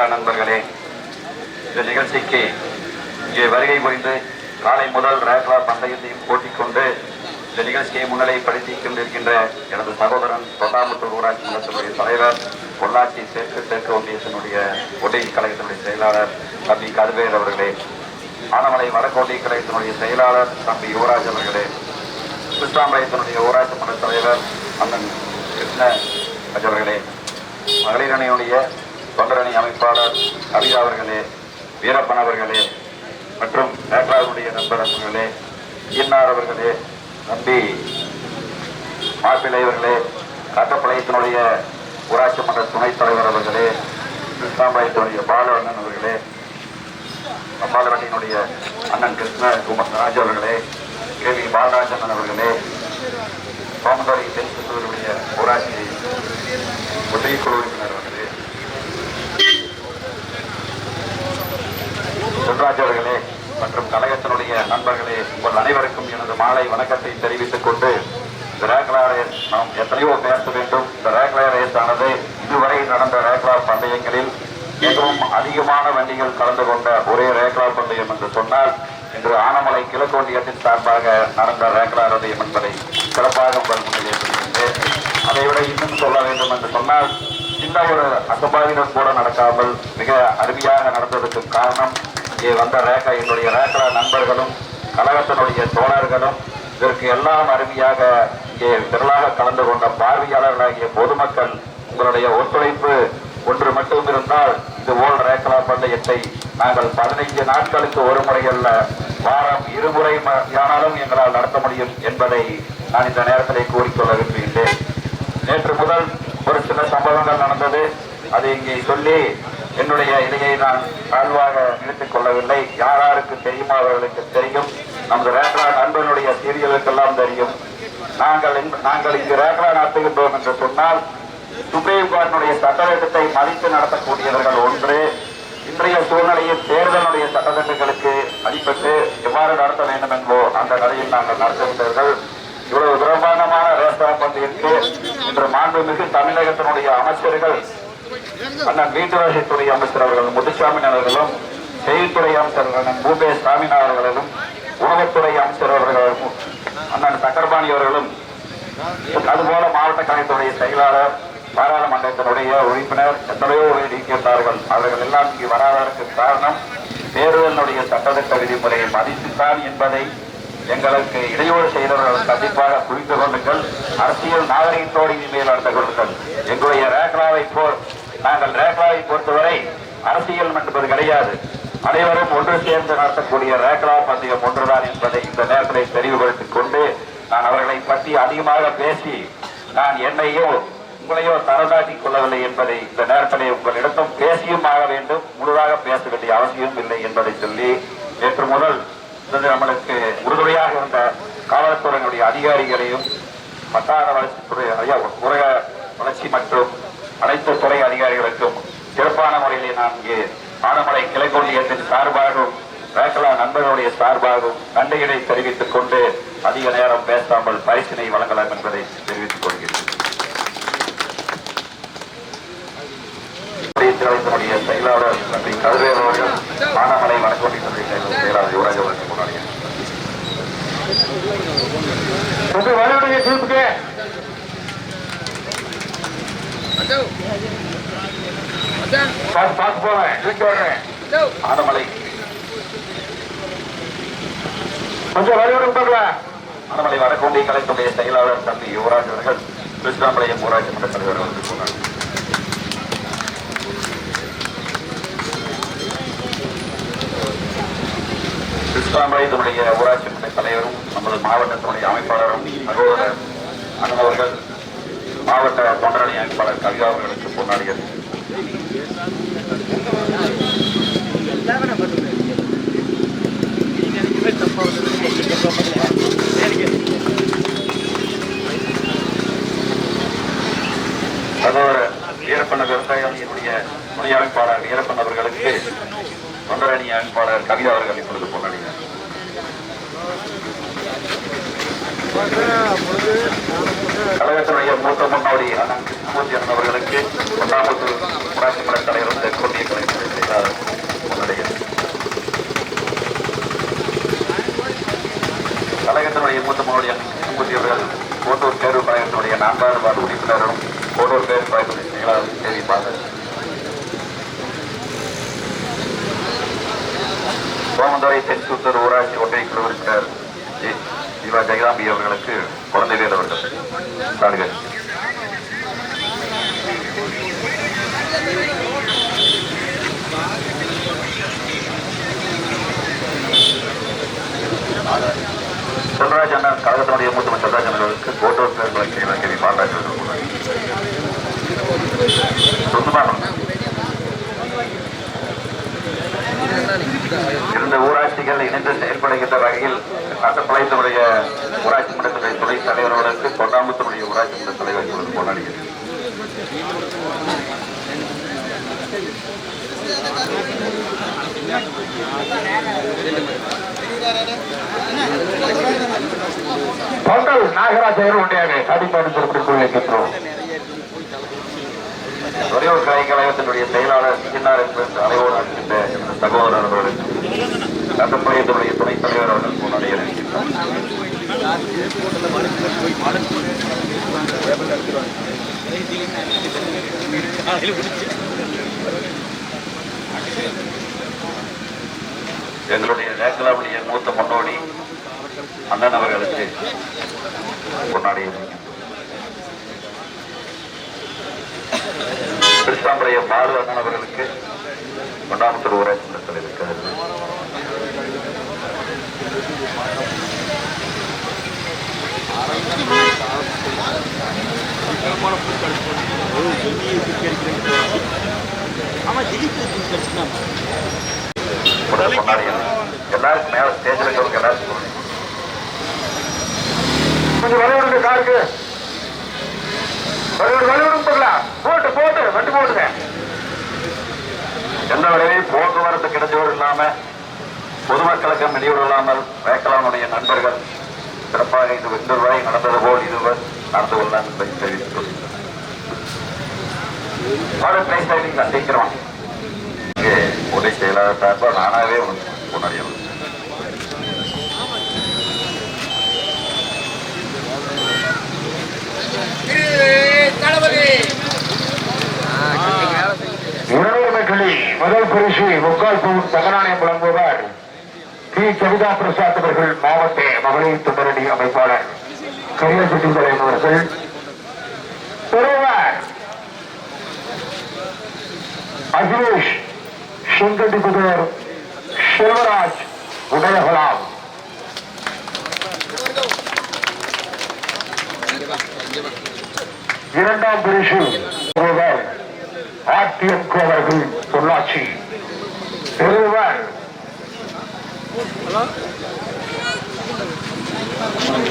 ரேக்லா நண்பர்களே இந்த நிகழ்ச்சிக்கு இங்கே வருகை புரிந்து காலை முதல் ரேக்லா பந்தயத்தையும் கூட்டிக் கொண்டு இந்த நிகழ்ச்சியை முன்னிலைப்படுத்தி கொண்டிருக்கின்ற எனது சகோதரன் தொண்டாமுத்தூர் ஊராட்சி மன்றத்தினுடைய தலைவர் பொள்ளாச்சி தெற்கு தெற்கு ஒன்றியத்தினுடைய ஒன்றிய கழகத்தினுடைய செயலாளர் தம்பி கதுவேர் அவர்களே ஆனமலை வடக்கோட்டை கழகத்தினுடைய செயலாளர் தம்பி யுவராஜ் அவர்களே கிருஷ்ணாம்பாளையத்தினுடைய ஊராட்சி மன்ற தலைவர் அண்ணன் கிருஷ்ண அவர்களே மகளிரணியுடைய தொண்டரணி அமைப்பாளர் கவிதா அவர்களே வீரப்பன் அவர்களே மற்றும் நேற்றாவுடைய நண்பர் அவர்களே ஈன்னார் அவர்களே நம்பி மாப்பிள்ளை அவர்களே காட்டப்பாளையத்தினுடைய ஊராட்சி மன்ற துணைத் தலைவர் அவர்களே கிருஷ்ணாம்பாளையத்தினுடைய பாலவண்ணன் அவர்களே அம்பாலவட்டியினுடைய அண்ணன் கிருஷ்ண குமார் ராஜ் அவர்களே கே வி பாலராஜன் அவர்களே சோமதுரை தென்சுத்தூருடைய ஊராட்சி ஒன்றிய குழு உறுப்பினர் அவர்களே செல்வராஜ் அவர்களே மற்றும் கழகத்தினுடைய நண்பர்களே உங்கள் அனைவருக்கும் எனது மாலை வணக்கத்தை தெரிவித்துக் கொண்டு இந்த ரேக்லா ரேஸ் நாம் எத்தனையோ பேச வேண்டும் இந்த ரேக்லா ரேஸ் ஆனது இதுவரை நடந்த ரேக்லா பந்தயங்களில் மிகவும் அதிகமான வண்டிகள் கலந்து கொண்ட ஒரே ரேக்லா பந்தயம் என்று சொன்னால் இன்று ஆனமலை சார்பாக நடந்த ரேக்லா என்பதை சிறப்பாக உங்கள் முன்னிலையிட்டு அதைவிட இன்னும் சொல்ல வேண்டும் என்று சொன்னால் சின்ன ஒரு அசம்பாவிதம் கூட நடக்காமல் மிக அருமையாக நடந்ததற்கு காரணம் இங்கே வந்த ரேகா என்னுடைய ரேகா நண்பர்களும் கழகத்தினுடைய தோழர்களும் இதற்கு எல்லாம் அருமையாக இங்கே திரளாக கலந்து கொண்ட பார்வையாளர்களாகிய பொதுமக்கள் உங்களுடைய ஒத்துழைப்பு ஒன்று மட்டும் இருந்தால் இது ஓல் ரேக்கலா பந்தயத்தை நாங்கள் பதினைந்து நாட்களுக்கு ஒரு முறை அல்ல இருமுறை யானாலும் ஆனாலும் எங்களால் நடத்த முடியும் என்பதை நான் இந்த நேரத்திலே கூறிக்கொள்ள விரும்புகின்றேன் நேற்று முதல் ஒரு சில சம்பவங்கள் நடந்தது. அதை இங்கே சொல்லி என்னுடைய இதையை நான் தாழ்வாக நினைத்துக் கொள்ளவில்லை. யார் யாருக்கு தெரியுமோ அவர்களுக்கு தெரியும். நமது ரேக்லா நண்பனுடைய சீரியலுக்கெல்லாம் தெரியும். நாங்கள் நாங்கள் இங்கு ரேக்லா நடத்துகின்றோம் என்று சொன்னால் சுப்ரீம் கோர்ட்டினுடைய சட்டத்திட்டத்தை மதித்து நடத்தக்கூடியவர்கள் ஒன்று இன்றைய சூழ்நிலையில் தேர்தலுடைய சட்டத்திட்டங்களுக்கு அடிப்பட்டு எவ்வாறு நடத்த வேண்டும் என்போ அந்த நிலையில் நாங்கள் நடத்துகின்றவர்கள் இவ்வளவு பிரம்மாண்டமான ரேஸ்தா பந்தயத்திற்கு இன்று மாண்புமிகு தமிழகத்தினுடைய அமைச்சர்கள் அண்ணன் வீட்டுவசதித்துறை அமைச்சர் அவர்களும் முத்துசாமி அவர்களும் செய்தித்துறை அமைச்சர் அண்ணன் பூபே சாமிநாதன் அவர்களும் உணவுத்துறை அமைச்சர் அவர்களும் அண்ணன் சக்கரபாணி அவர்களும் அதுபோல மாவட்ட கலைத்துறை செயலாளர் பாராளுமன்றத்தினுடைய உறுப்பினர் எத்தனையோ பேர் அவர்கள் எல்லாம் இங்கு வராததற்கு காரணம் தேர்தலினுடைய சட்டத்திட்ட விதிமுறையை மதித்துத்தான் என்பதை எங்களுக்கு இடையூறு செய்தவர்கள் கண்டிப்பாக புரிந்து கொள்ளுங்கள். அரசியல் நாகரிகத்தோடு இனிமேல் நடந்து கொள்ளுங்கள். எங்களுடைய ரேக்ராவை போல் நாங்கள் ரேக்ராவை பொறுத்தவரை அரசியல் என்பது கிடையாது. அனைவரும் ஒன்று சேர்ந்து நடத்தக்கூடிய ரேக்ரா பந்தயம் ஒன்றுதான் என்பதை இந்த நேரத்தில் தெளிவுபடுத்திக் கொண்டு நான் அவர்களை பற்றி அதிகமாக பேசி நான் என்னையும் உங்களையோ தரதாட்டிக் கொள்ளவில்லை என்பதை இந்த நேரத்திலே உங்களிடத்தும் பேசியும் ஆக வேண்டும். முழுதாக பேச வேண்டிய அவசியம் இல்லை என்பதை சொல்லி நேற்று முதல் நம்மளுக்கு உறுதுணையாக இருந்த காவல்துறையினுடைய அதிகாரிகளையும் வட்டார வளர்ச்சித்துறை உலக வளர்ச்சி மற்றும் அனைத்து துறை அதிகாரிகளுக்கும் சிறப்பான முறையிலே நான் இங்கே ஆனமலை கிளைக்கொள்ளியத்தின் சார்பாகவும் ரேகலா நண்பர்களுடைய சார்பாகவும் நன்றிகளை தெரிவித்துக் கொண்டு அதிக நேரம் பேசாமல் பரிசினை வழங்கலாம் என்பதை தெரிவித்து கொள்கிறேன் செயலாளர் தம்பி கதிரேவன் அவர்கள் ஆனமலை வடக்கோட்டினுடைய செயலாளர் யுவராஜ் அவர்கள் கொண்டாடினார் உங்க தீர்ப்புக்கு பார்த்து வர்றேன். ஆனமலை கொஞ்சம் வலுவோட விட்டுடுவேன் ஆனமலை வடக்கொண்டி கலைத்துடைய செயலாளர் தம்பி யுவராஜ் அவர்கள் கிருஷ்ணாமலையம் ஊராட்சி மன்ற தலைவர் அவர்கள் சொன்னார் கிருஷ்ணாமலையத்தினுடைய ஊராட்சி மன்ற தலைவரும் நமது மாவட்டத்தினுடைய அமைப்பாளரும் சகோதரர் அண்ணவர்கள் மாவட்ட தொண்டரணி அமைப்பாளர் கவிதா அவர்களுக்கு பொன்னாடிகள். சகோதரர் வீரப்பண்ண விவசாயிகளுடைய துணை அமைப்பாளர் வீரப்பன் அவர்களுக்கு தொண்டரணி அமைப்பாளர் கவிதா அவர்கள் இப்பொழுது கழகத்தினுடைய மூத்த முன்னாடி அண்ணன் அவர்களுக்கு ஒன்றாவது ஊராட்சி மன்ற தலைவர் இந்த கொடிய கலைஞர் செய்தார் முன்னுடைய கழகத்தினுடைய மூத்த தேர்வு கழகத்தினுடைய நான்காவது வார்டு உறுப்பினரும் கோட்டூர் தேர்வு கழகத்தினுடைய செயலாளரும் தெரிவிப்பார்கள் சோமந்துரை தென்சூத்தூர் ஊராட்சி ஒன்றிய குழுவிற்கார் உறுப்பினர் ஜெயராம்பி அவர்களுக்கு குழந்தைவேல் அவர்கள் சாடுகள் செல்வராஜ் அண்ணன் கழகத்தினுடைய மூத்த செல்வராஜ் அண்ணர்களுக்கு கோட்டூர் பேர் வழக்கறிஞர் கேவி பாலராஜ் அவர்கள் கூறுகிறார். சொந்தமாக இருந்த ஊராட்சிகள் இணைந்து செயல்படுகின்ற வகையில் சட்டப்பளையத்தினுடைய ஊராட்சி மன்றத்துடைய துணை தலைவர்களுக்கு கொண்டாம்பத்தினுடைய ஊராட்சி மன்ற தலைவர்களுக்கு இப்பொழுது கொண்டாடுகிறது பொங்கல் நாகராஜர் உண்டையாக சாதிப்பாடு குறிப்பிட்டு வைக்கின்றோம் துறையூர் கலை கழகத்தினுடைய செயலாளர் சின்னார் என்று அலைவோடு அளிக்கின்ற எனது சகோதரர் அவர்களுக்கு சட்டப்பளையத்தினுடைய துணைத் தலைவர் அவர்கள் கொண்டாடி இருக்கின்றார் எங்களுடைய நேக்கலாவுடைய மூத்த முன்னோடி அண்ணன் அவர்களுக்கு கொண்டாடி இருக்கின்றோம் பாலு அண்ணன் அவர்களுக்கு ஒன்றாம் ஊராட்சி மன்ற தலைவர் கொண்டாடி மேல ஸ்டேஜில் இருக்கிறவங்க எல்லாருக்கும் கொஞ்சம் வலிவிடுங்க காருக்கு வலிவிடு வலிவிடும் போட்டு போட்டு வண்டி போட்டுங்க எந்த வரையிலும் போக்குவரத்து கிடைச்சவர் இல்லாம பொதுமக்களுக்கு வெளியூர் இல்லாமல் வேக்கலானுடைய நண்பர்கள் சிறப்பாக இது வரை நடந்தது போல் இதுவர் நடந்து கொள்ளலாம் என்பதை சந்திக்கிறோம் இங்கே உதவி செயலாளர் சார்பாக நானாவே கொண்டாடி இருநூறு மெட்களி முதல் பரிசு முக்கால் பவுன் வழங்குவார் டி கவிதா பிரசாத் அவர்கள் மாவட்ட மகளிர் தொண்டரடி அமைப்பாளர் கரியப்பட்டி தலைவர் அவர்கள் பெறுவார் அகிலேஷ் செங்கடிபுதர் செல்வராஜ் உதயகலாம் இரண்டாம் பரிசு பெறுவார் ஆர்டிஎம் அவர்கள் பொள்ளாச்சி பெறுவார்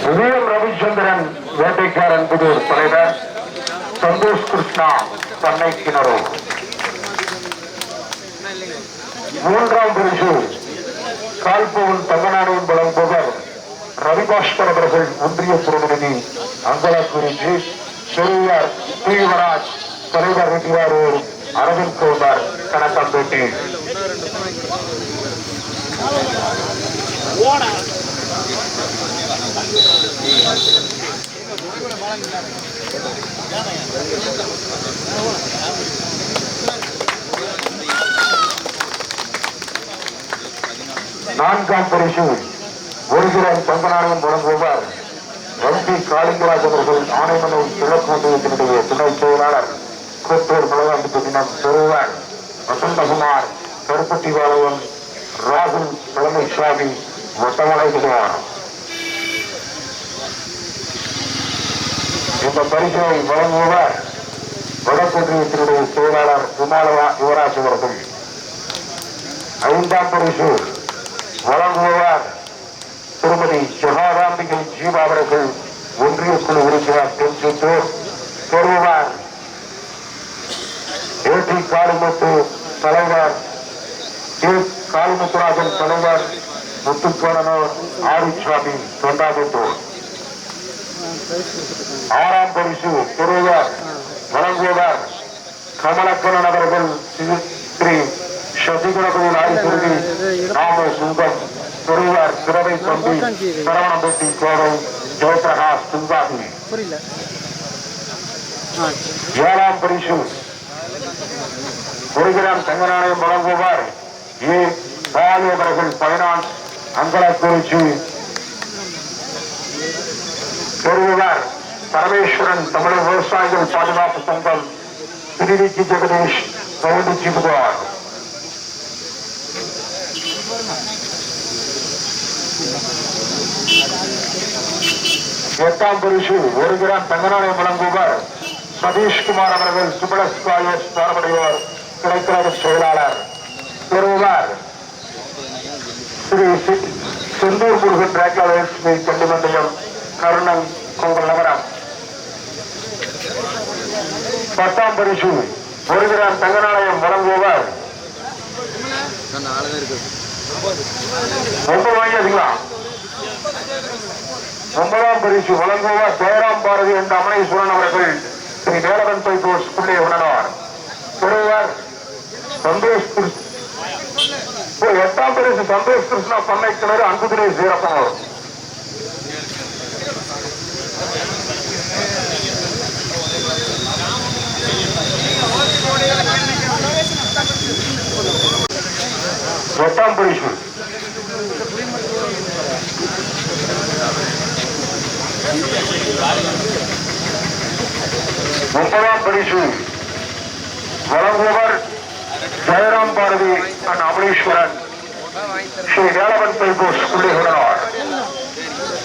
உதயம் ரவிச்சந்திரன் வேட்டைக்காரன் புதூர் தலைவர் சந்தோஷ் கிருஷ்ணா பண்ணை கிணறு. மூன்றாம் பரிசு கால்பவன் தங்கநாடுவன் வழங்குபவர் ரவிபாஸ்கர் அவர்கள் ஒன்றிய பிரதிநிதி அங்கலா குறிஞ்சி பெரியார் தீவராஜ் தலைவர் ரெட்டியாரூர் அரவிந்த் குமார் கணக்கம்பேட்டி நான்காம் பரிசு. ஒருகிறம் தங்கநாணயம் வழங்குவார் எம்பி காளிங்கராஜ் அவர்கள் ஆணைமனை கிழக்கு ஒன்றியத்தினுடைய துணை செயலாளர் கோத்தூர் மலையாண்டு தினம் பெறுவார். வசந்தகுமார் கருப்பட்டி பாலவன் ராகுல் பழனிசாமி ஒட்டமலை விடுவார் இந்த பரிசை வழங்குவார் வடக்கொன்றியத்தினுடைய செயலாளர் குமாரவா யுவராஜ் அவர்கள். ஐந்தாம் பரிசு வழங்குவார் திருமதி ஜெகாராம்பிகை ஜீவா அவர்கள் ஒன்றிய குழு உறுப்பினர் தென்சுத்தூர் பெறுவார் ஏற்றி காளிமுத்து தலைவர் கே காளிமுத்துராஜன் தலைவர் முத்துக்கோணனூர் ஆரிசுவாமி தொண்டாமுத்தூர் ஆறாம் பரிசு பெறுவார் வழங்குவார் கமலக்கண்ணன் அவர்கள் ஸ்ரீ- ஸ்ரீ சசிகுணகுடி ஆரிசுருதி நாம சுங்கம் பெறுவார் சிறவை தம்பி சரவணம்பட்டி கோவை ஜெயபிரகாஷ் துங்காதி புரியல ஏழாம் பரிசு ஒரு கிராம் தங்க நாணயம் வழங்குவார் ஏ பாலியவர்கள் அவர்கள் பதினாறு குறிச்சி பரமேஸ்வரன் தமிழக விவசாயிகள் பாதுகாப்பு சங்கம் திருச்சி ஜெகதீஷ் கவுண்டிச்சி சிபுகார் எட்டாம் பரிசு ஒரு கிராம் தங்க வழங்குவார் சதீஷ்குமார் அவர்கள் சுபலஸ் காயஸ் சார்படையோர் கிடைக்கிறது செயலாளர். பெறுவார். செந்தூர் முருகன் ரேக்லட்சுமி கண்டிமண்டயம் கருணன் கொங்கல் நகரம். பத்தாம் பரிசு ஒரு கிராம் தங்க வழங்குவார் ஒன்பது வாங்கியாச்சுங்களா ஒன்பதாம் பரிசு வழங்குவார் ஜெயராம் பாரதி என்ற அமனேஸ்வரன் அவர்கள். ஸ்ரீ வேலவன் பைபோஸ் உள்ளே உணர்வார். பெறுவார். சந்தோஷ் எட்டாம் பரிசு சந்தோஷ் கிருஷ்ணா பண்ணை கிணறு அன்புதிரை சீரப்பன் அவர் எட்டாம் பரிசு முப்பதாம் பரிசு வழங்குவர் ஜெயராம் பாரதி அண்ட் அமலீஸ்வரன் ஸ்ரீ வேலவன் பைபோஸ் புள்ளிகளுடனார்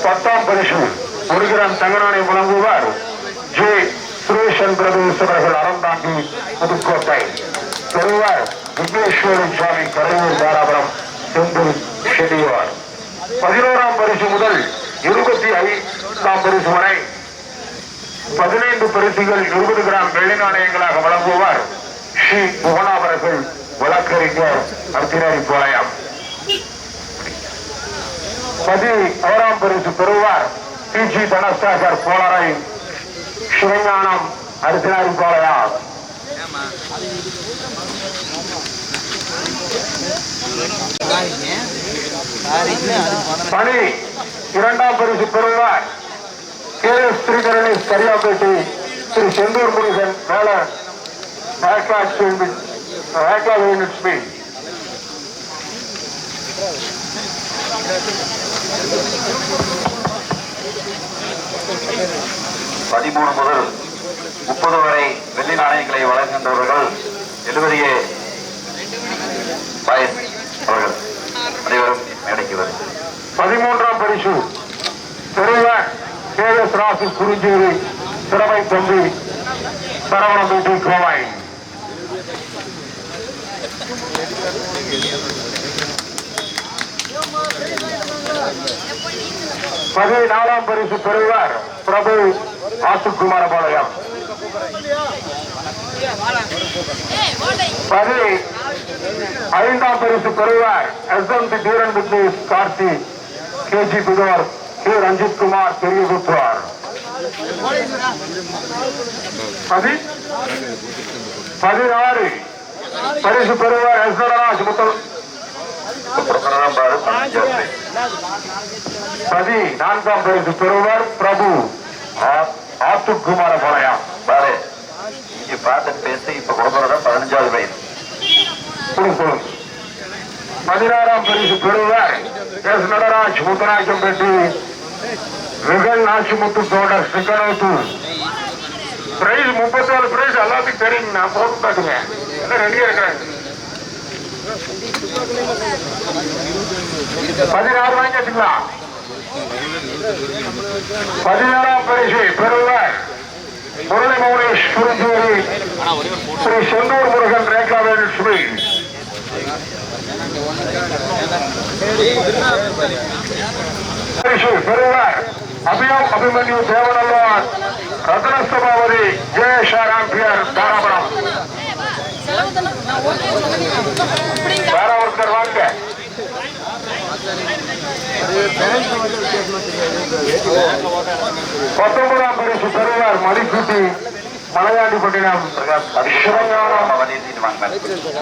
பத்தாம் பரிசு ஒரு கிராம் தங்கநாணை வழங்குவார். ஜே சுரேஷன் பிரதேச அவர்கள் அறந்தாண்டி புதுக்கோட்டை பெறுவார். விக்னேஸ்வரன் சுவாமி கரையூர் தாராபுரம் செந்தில் ஷெடியார் பதினோராம் பரிசு முதல் இருபத்தி ஐந்தாம் பரிசு வரை பதினைந்து பரிசுகள் இருபது கிராம் வெள்ளி நாணயங்களாக வழங்குவார். ஸ்ரீ புவனாவர்கள் வழக்கறிஞர் அர்த்தினரி பாளையம். பதி ஓராம் பரிசு பெறுவார். PG G. தனசாகர் போலரை சிவஞானம் அர்த்தினாரி பாளையம் பணி இரண்டாம் பரிசு பெறுவார். கே. எஸ். ஸ்ரீதரணி சரியாப்பேட்டை ஸ்ரீ செந்தூர் முருகன் மேல பேக்லாக் யூனிட் ஸ்பீட் பதிமூணு முதல் முப்பது வரை வெள்ளி நாணயங்களை வழங்குகின்றவர்கள் எழுபதியே அவர்கள் அனைவரும் மேடைக்கு வரும் பதிமூன்றாம் பரிசு பெறுவார் கே எஸ் ராசு குறிஞ்சேரி திறமை தம்பி சரவணம் கோவாய். பதினாலாம் பரிசு பெறுவார் பிரபு ஆசுக்குமார பாளையம் பதி ஐந்தாம் பரிசு பெறுவார் S M D Dheeran Vignesh Karthi K G Pudur K Ranjith Kumar பெரிய குத்துவார் பதி பதினாறு பரிசு பெறுவார் எஸ் நடராஜ் முத்தல் பிரகடனம் பாரு பஞ்சாயத்து பதி நான்காம் பரிசு பெறுவார் பிரபு ஆ- ஆத்துக்குமார பாளையம் பாரு இங்க பார்த்து பேசி இப்ப கொடுக்கறத பதினஞ்சாவது வயது கொடுப்போம் பதினாறாம் பரிசு பெறுவார் எஸ் நடராஜ் முத்தநாயக்கம்பேட்டி விகல் நாச்சிமுத்து தோடர் சிக்கனோத்து பிரைஸ் முப்பத்தாறு பிரைஸ் எல்லாத்துக்கும் தெரியுங்க நான் போட்டு காட்டுங்க எல்லாம் ரெடியா இருக்கிறாங்க பதினாறு வாங்கி பதினாறாம் பரிசு பெறுவார் முரளி மௌனேஷ் குறிஞ்சேரி ஸ்ரீ செந்தூர் முருகன் ரேகா வேலுஸ்ரீ பரிசு பெறுவார் அபியம் அபிமன்யு தேவநல்லார் ரத்ன ஜெய ஜெயஷாராம்பியர் தாராபுரம். தாராபுரத்தர் வாங்க. பத்தொன்பதாம் பரிசு பெறுவார் மதிப்பூட்டி மலையாண்டிப்பட்டினம் சிவஞானம் வண்டி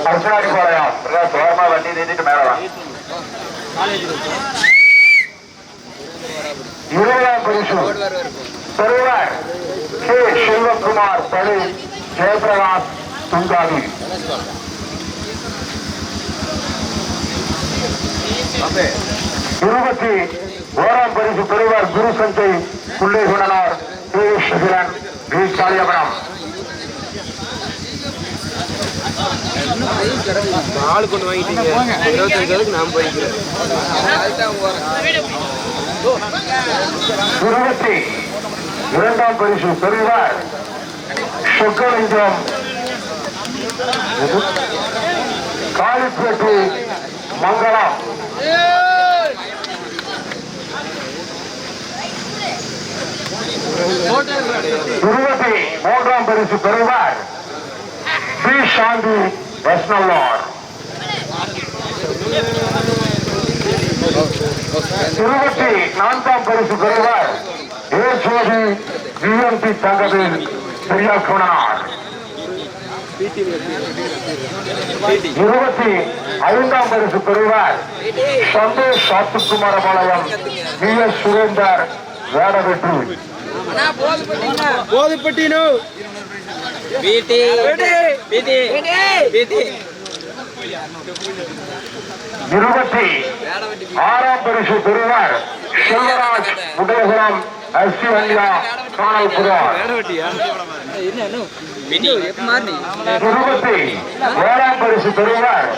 அர்ச்சனாடிப்பாளையம் பிரகாஷ் ஓரமா வண்டி நீட்டிட்டு மேல இருபதாம் பரிசு பெறுவார் கே செல்வகுமார் பழி ஜெயபிரகாஷ் துங்காவி இருபத்தி ஓராம் பரிசு பெறுவார் குரு சஞ்சய் புள்ளை குணனார் கே சுகிரன் வி. காளியபுரம். ஆளு கொண்டு வாங்கிட்டீங்க. இருபத்தஞ்சு நான் போய்க்கிறேன். இருபத்தி இரண்டாம் பரிசு பெறுவார். சொக்கலிங்கம் காளிப்பேட்டை மங்களம் இருபத்தி மூன்றாம் பரிசு பெறுவார். பி. சாந்தி வைஷ்ணவார் இருபத்தி நான்காம் பரிசு பெறுவார். ஏ. ஜோதி விஎம்பி தங்கவேல் பெரியாக்குணனார் இருபத்தி ஐந்தாம் பரிசு பெறுவார். சந்தோஷ் சாத்துக்குமார பாளையம் பி எஸ் சுரேந்தர் வேடவெற்றி போதுப்பட்டினோ? பிடி பிடி பிடி இருபத்தி ஆறாம் பரிசு பெறுவார். செல்வராஜ் உதயகுலம் எஸ் சி வண்டியா காணல் புகார் வேடவட்டியா பிடி எப்ப மாறி இருபத்தி ஏழாம் பரிசு பெறுவார்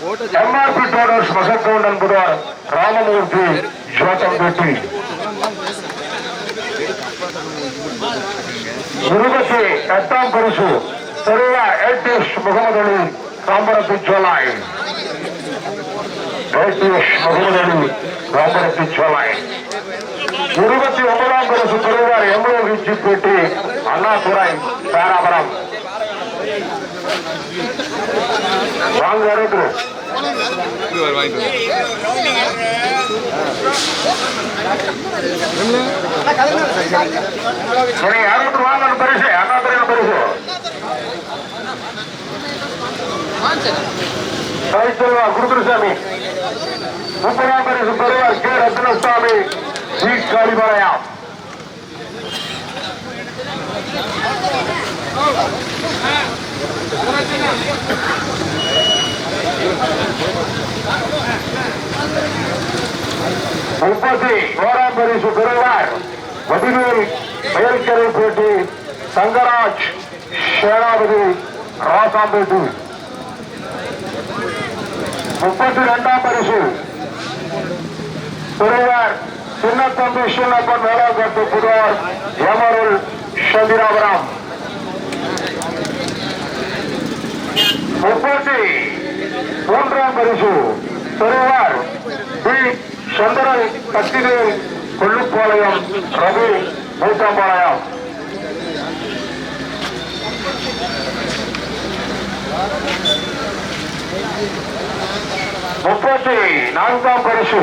போட்டோ எம்ஆர்பி டோடர்ஸ் மகக்கவுண்டன் புகார் ராமமூர்த்தி ஜோட்டம்பேட்டி இருபத்தி எட்டாம் பரிசு பெறுவார் ஏடிஎஸ் முகமது அலி காம்பரத்து சோலாய் ஏடிஎஸ் முகமது அலி காம்பரத்து சோலாய் இருபத்தி ஒன்பதாம் பரிசு பெறுவார் எம்ஓ வீச்சுப்பேட்டி அண்ணாதுரை தாராபுரம் வாங்க இருக்கு சரி அறுபது வாங்க பரிசு அண்ணாதுரை பரிசு. கலைச்செல்வா சாமி. முப்பதாம் பரிசு பெறுவார் கே. ரத்னசாமி. சி காளிபாளையம் முப்பத்தி ஓராம் பரிசு பெறுவார் வடிவேல் மேல்கரை பேட்டி தங்கராஜ் சேனாபதி ராசாம்பேட்டி முப்பத்தி இரண்டாம் பரிசு பெறுவார் சின்னத்தம்பி சின்னப்பன் வேளாங்கட்டு புதுவார் எமருள் சந்திராபுரம் முப்பத்தி மூன்றாம் பரிசு பெறுவார் பி சந்திரன் கத்திவேல் கொள்ளுப்பாளையம் ரவி மூத்தம்பாளையம். முப்பத்தி நான்காம் பரிசு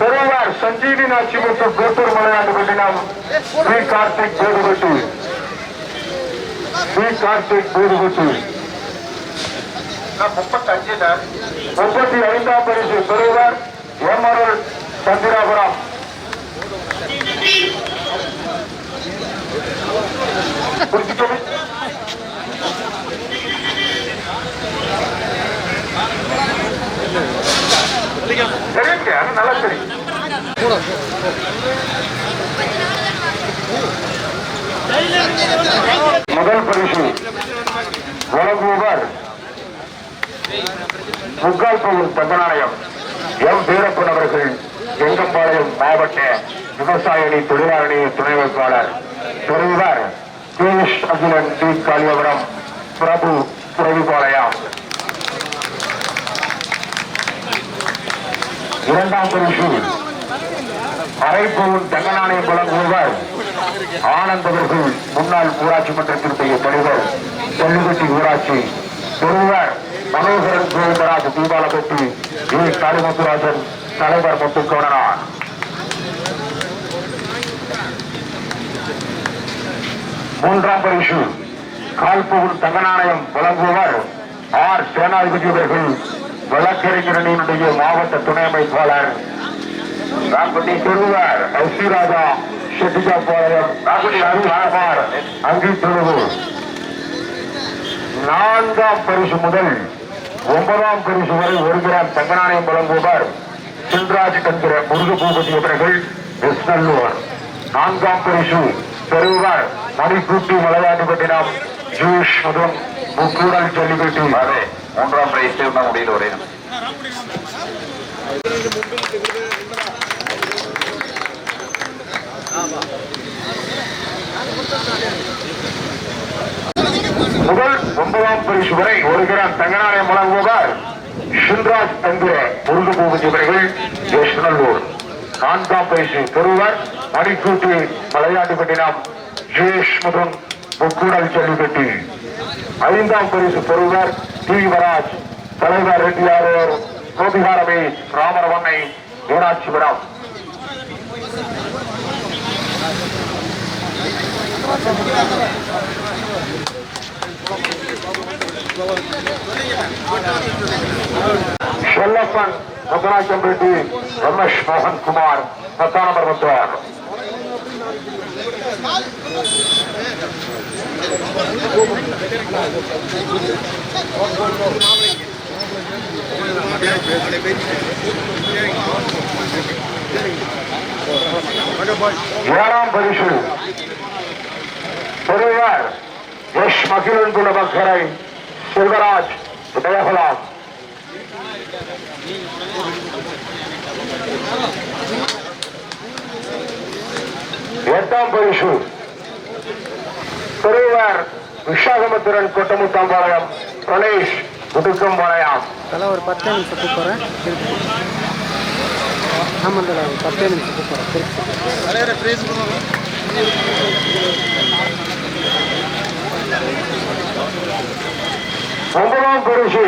பெறுவார் சஞ்சீவி நாச்சிமுத்து கோட்டூர் மலையாண்டு பட்டினம் பி கார்த்திக் போதுபட்டு பி கார்த்திக் போதுபட்டு முப்பத்தஞ்சு முப்பத்தி ஐந்தாம் பரிசு பெறுவார் எம்ஆர்எல் சந்திராபுரம் குறிச்சிக்கோங்க. தெரியுங்க அது நல்லா தெரியும் முதல் பரிசு. வழங்குவார் முக்கால் பகுதி தங்கநாணயம் எம். வீரப்பன் அவர்கள் எங்கம்பாளையம் மாவட்ட விவசாய அணி துணை வைப்பாளர் பெறுவார் பியூஷ் அகிலன் டி. காளியபுரம் பிரபு புரவிபாளையம். இரண்டாம் பரிசு அரைப்பூன் தங்கநாணயம் வழங்குவார் ஆனந்த் அவர்கள் முன்னாள் ஊராட்சி மன்றத்தினுடைய தலைவர் ஜல்லிக்கட்டு ஊராட்சி பெறுவார் மனோகரன் கோவிந்தராஜ் தீபாலபட்டி ஏ. காளிமுத்துராஜன் தலைவர் முத்துக்கோணனார். மூன்றாம் பரிசு கால்பூன் தங்கநாணயம் வழங்குவார் ஆர். சேனாதிபதி அவர்கள் வழக்கறிஞர் மாவட்ட துணை அமைப்பாளர் ராக்குட்டி பெறுவார் எஸ் சி ராஜா செட்டிஜாபாளையம் ராக்குட்டி அருள்குமார் அங்கி துருவு நான்காம் பரிசு முதல் ஒன்பதாம் பரிசு வரை ஒரு கிராம் தங்க வழங்குவார் சின்ராஜ் என்கிற முருக பூபதி அவர்கள் வெஸ்நல்லூர். நான்காம் பரிசு பெறுவார் மணிக்கூட்டி மலையாட்டுப்பட்டினம் ஜூஷ் மற்றும் முக்கூடல் ஜல்லிக்கட்டு. அதே மூன்றாம் பிரைஸ் முடியல ஒரே முதல் ஒன்பதாம் பரிசு வரை ஒரு கிராம் தங்க நாணயம் வழங்குவதால் ஷின்ராஜ் தந்திர முருக பூபதி அவர்கள் நான்காம் பரிசு பெறுவர் மணிக்கூட்டு மலையாட்டுப்பட்டினம் ஜேஷ் மற்றும் முக்கூடல் ஜல்லிக்கட்டு ஐந்தாம் பரிசு பெறுவர் டி வராஜ் தலைவர் ரெட்டியாரோர் கோபிகாரமே ராமரவண்ணை மீனாட்சிபுரம் ஷெல்லப்பன் முத்தராஜம்பேட்டி ரமேஷ் மோகன் குமார் பத்தாம் நம்பர் ஏழாம் பரிசு பெறுவர் எஸ் மகிழன் குலபக்கரை செல்வராஜ் உதயகுலாம் எட்டாம் பரிசு பெறுவர் விசாகமத்துரன் கொட்டமுத்தாம்பாளையம் பிரணேஷ் முடுக்கம்பாளையம் தலை ஒரு பத்தே நிமிஷம் கூப்பிட்றேன். ஆமாம் தலை ஒரு பத்தே நிமிஷம் கூப்பிட்றேன். ஒன்பதாம் பரிசு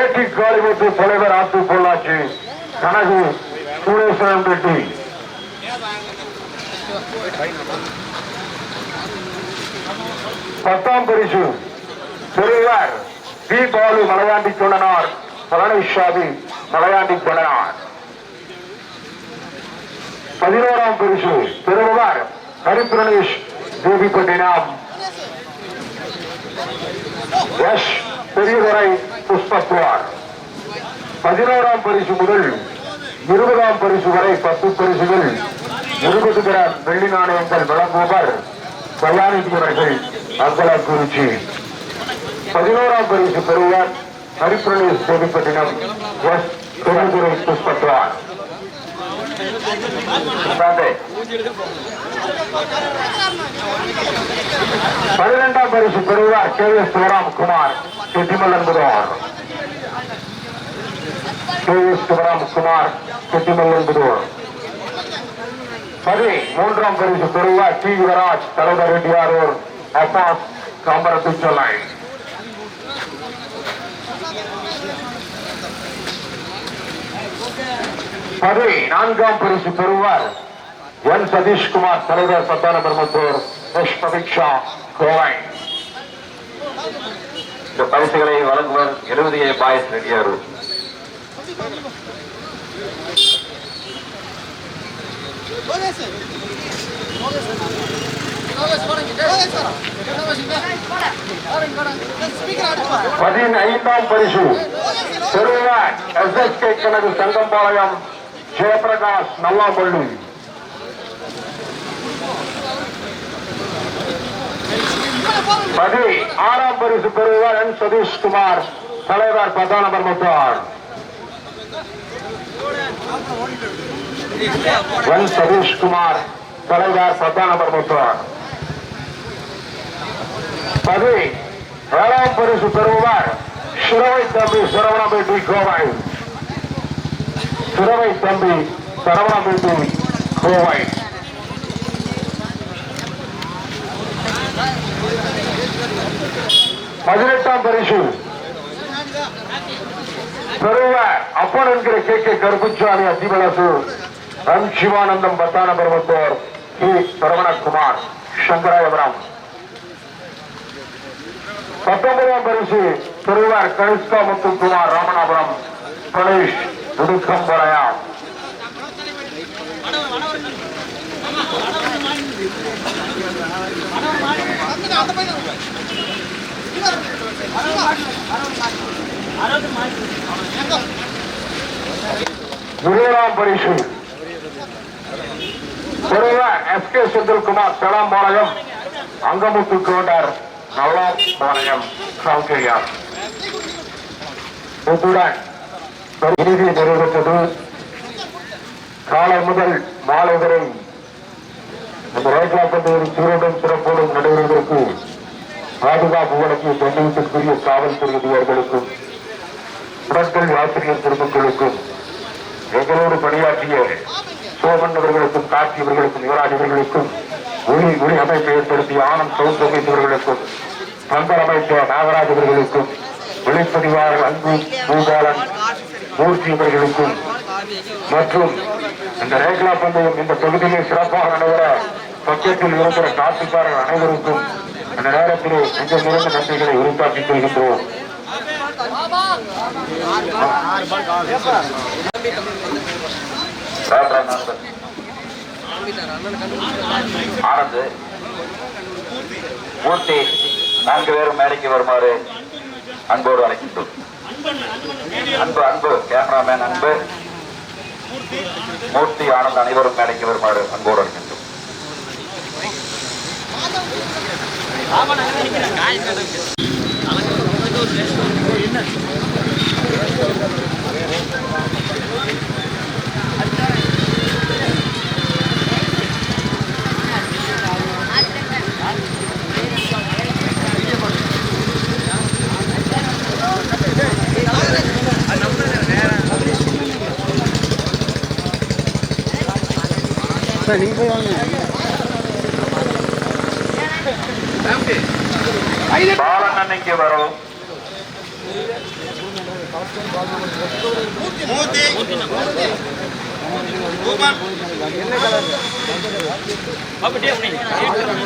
ஏடி காளிமுத்து தலைவர் ஆத்து பொள்ளாச்சி கனகு சூரேஸ்வரன் பெட்டி. பத்தாம் பரிசு பெறுவர் பி பாலு மலையாண்டி தொண்டனார் பழனிசாமி மலையாண்டி தொண்டனார். பதினோராம் பரிசு பெறுபவர் ஹரிபிரணேஷ் தேவிப்பட்டினம். எஸ். பெரியதுரை புஷ்பத்வார் பதினோராம் பரிசு முதல் இருபதாம் பரிசு வரை பத்து பரிசுகள். இருபது கிராம் வெள்ளி நாணயங்கள் வழங்குவர் கல்யாணித்துறைகள் அங்கலக்குறிச்சி பதினோராம் பரிசு பெறுவார் ஹரிபிரணேஷ் தேவிப்பட்டினம் எஸ் பெருந்துரை புஷ்பத்வார் பதினெண்டாம் பரிசு பெறுவார் K S Sivaramkumar Chettimallanpudur. K S Sivaramkumar Chettimallanpudur. சரி மூன்றாம் பரிசு பெறுவார் டி யுவராஜ் தலைவர் ரெட்டியாரூர் அப்பாஸ் காம்பரத்து சென்னை பதி நான்காம் பரிசு பெறுவார் என் சதீஷ்குமார் தலைவர் சத்தான பிரமத்தூர் எஸ் பிரதீக்ஷா கோவை. இந்த பரிசுகளை வழங்குவர் எழுபது ஏ பாயஸ் ரெடியாரு பதினைந்தாம் பரிசு. பெறுவார் எஸ்எஸ்கே கனகு சங்கம்பாளையம் ஜெயபிரகாஷ் நல்லாம்பள்ளி. பதி ஆறாம் பரிசு பெறுவார் என் சதீஷ்குமார் தலைவர் பிரதான பர்மத்தார் என் சதீஷ்குமார் தலைவர் பிரதான பர்மத்தார் பதி ஏழாம் பரிசு பெறுவார் சிறவை தம்பி சரவணபேட்டி கோவை. சிறவை தம்பி சரவணபேட்டி கோவை. பதினெட்டாம் பரிசு. பெறுவார் அப்பன் என்கிற K. K. Karuppusamy Athipalasu. M Sivanandam பத்தான பருவத்தோர் கி. சரவணகுமார் சங்கராயபுரம். பத்தொன்பதாம் பரிசு பெறுவார் கனிஷ்கா முத்துக்குமார் ராமநாபுரம் கணேஷ் உடுக்கம்பளையாம் அந்த பையன் இருபதாம் பரிசு பெறுவர் எஸ் கே செந்தில்குமார் செலாம்பாளையம் அங்கமுத்து கவுண்டர் நல்லாம்பாளையம் சௌகரியா இத்துடன் இறுதி நிறைவேற்றது. காலை முதல் மாலை வரை இந்த ரேக்லா பந்தயம் சீரோடும் சிறப்போடும் நடைபெறுவதற்கு பாதுகாப்பு வழங்கிய பெண்ணியத்திற்குரிய காவல்துறை அதிகாரிகளுக்கும் உடற்கல்வி ஆசிரியர் குடும்பங்களுக்கும் எங்களோடு பணியாற்றிய சோமன் அவர்களுக்கும் கார்த்தி அவர்களுக்கும் யுவராஜ் அவர்களுக்கும் ஒளி ஒளி அமைப்பை ஏற்படுத்திய ஆனந்த் சௌந்தரமேஷ் அவர்களுக்கும் அமைத்த நாகராஜ் அவர்களுக்கும் ஒளிப்பதிவாளர் அன்பு பூபாலன் மூர்த்தி அவர்களுக்கும் மற்றும் இந்த ரேகலா பந்தயம் இந்த தொகுதியில் சிறப்பாக நடைபெற பக்கத்தில் இருக்கிற காட்சிக்காரர் அனைவருக்கும் அந்த நேரத்தில் மிக நிறைந்த நன்றிகளை உருவாக்கிக் கொள்கின்றோம் ஆனந்த் மூர்த்தி நான்கு பேரும் மேடைக்கு வருமாறு அன்போடு அழைக்கின்றோம். அன்பு அன்பு கேமராமேன் அன்பு. மூர்த்தி ஆனந்த் அனைவரும் மேடைக்கு வருமாறு அன்போடு அழைக்கின்றோம். அன்னைக்கு வரும்.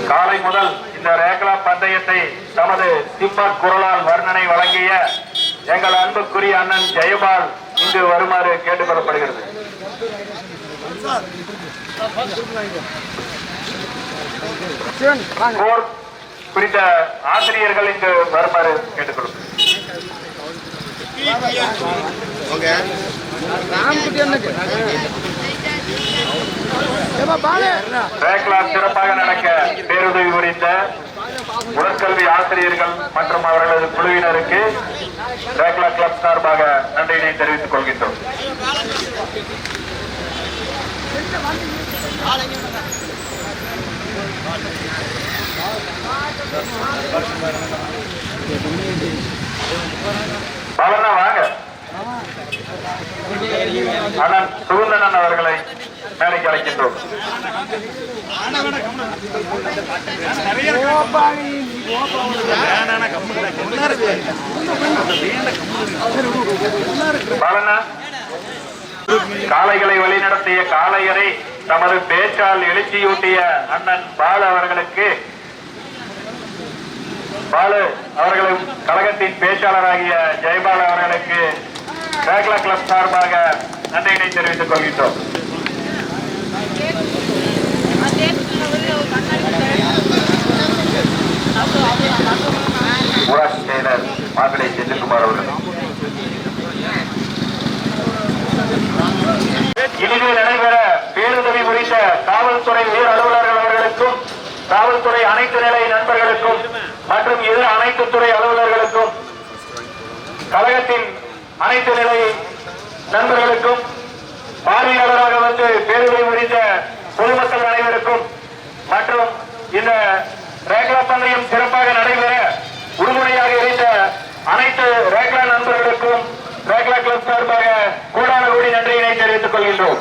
காலை முதல் இந்த ரேக்லா பந்தயத்தை தமது சிம்ம குரலால் வர்ணனை வழங்கிய எங்கள் அன்புக்குரிய அண்ணன் ஜெயபால் இங்கு வருமாறு கேட்டுக்கொள்ளப்படுகிறது. குறித்த ஆசிரியர்கள் இங்கு வருமாறு கேட்டுக்கொள்ளும். சிறப்பாக நடக்க பேருதவி புரிந்த உடற்கல்வி ஆசிரியர்கள் மற்றும் அவர்களது குழுவினருக்கு ரேக்லா கிளப் சார்பாக நன்றியினை தெரிவித்துக் கொள்கின்றோம். பாலண்ணா வாங்க. அண்ணன் சுகுந்தனன் அவர்களை மேடைக்கு அழைக்கின்றோம். பாலண்ணா காளைகளை வழிநடத்திய காளையரை தமது பேச்சால் எழுச்சியூட்டிய அண்ணன் பாலு அவர்களுக்கு பாலு அவர்களும் கழகத்தின் பேச்சாளராகிய ஜெயபால் அவர்களுக்கு ரேக்லா கிளப் சார்பாக நன்றியினை தெரிவித்துக் கொள்கின்றோம். ஊராட்சி செயலர் மாப்பிளை செந்தில்குமார் அவர்கள். இனிமேல் நடைபெற பேருதவி குறித்த காவல்துறை உயர் அலுவலர்கள் அவர்களுக்கும் காவல்துறை அனைத்து நிலை நண்பர்களுக்கும் மற்றும் இதர அனைத்து துறை அலுவலர்களுக்கும் கழகத்தின் அனைத்து நிலை நண்பர்களுக்கும் பார்வையாளராக வந்து பேருதவி முடித்த பொதுமக்கள் அனைவருக்கும் மற்றும் இந்த ரேக்லா பந்தயம் சிறப்பாக நடைபெற உறுதுணையாக இருந்த அனைத்து ரேக்லா நண்பர்களுக்கும் ரேக்லா கிளப் சார்பாக கூடான கூடி நன்றியினை தெரிவித்துக் கொள்கின்றோம்.